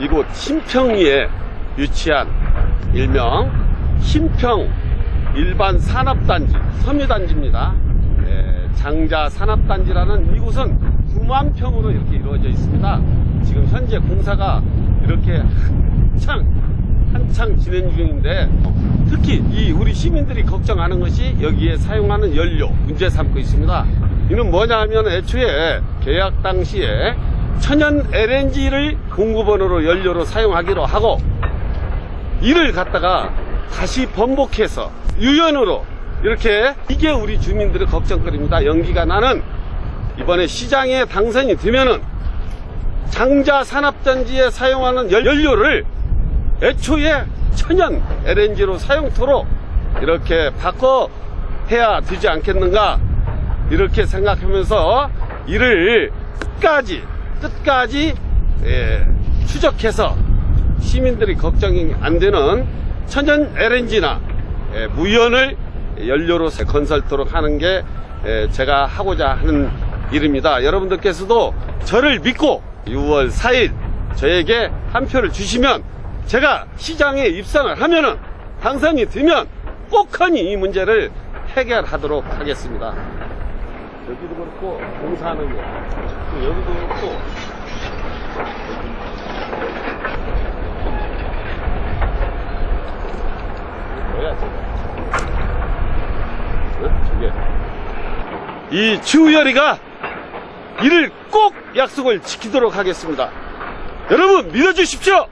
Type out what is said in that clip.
이곳 신평리에 위치한 일명 신평 일반 산업단지, 섬유단지입니다. 예, 장자 산업단지라는 이곳은 9만 평으로 이렇게 이루어져 있습니다. 지금 현재 공사가 이렇게 한창, 한창 진행 중인데 특히 이 우리 시민들이 걱정하는 것이 여기에 사용하는 연료 문제 삼고 있습니다. 이는 뭐냐 하면 애초에 계약 당시에 천연 LNG를 공급원으로 연료로 사용하기로 하고 이를 갖다가 다시 번복해서 유연으로 이렇게 이게 우리 주민들의 걱정거리입니다. 연기가 나는 이번에 시장에 당선이 되면은 장자 산업단지에 사용하는 연- 연료를 애초에 천연 LNG로 사용토록 이렇게 바꿔 해야 되지 않겠는가 이렇게 생각하면서 이를 끝까지 끝까지 예, 추적해서 시민들이 걱정이 안 되는 천연 LNG나 예, 무연을 연료로 건설토록 하는 게 예, 제가 하고자 하는 일입니다. 여러분들께서도 저를 믿고 6월 4일 저에게 한 표를 주시면 제가 시장에 입성을 하면은 당선이 되면 꼭하니 이 문제를 해결하도록 하겠습니다. 여기도 그렇고 공사하는 거 또 여기도 그렇고 뭐야? 저게 이 주열이가 이를 꼭 약속을 지키도록 하겠습니다 여러분 믿어주십시오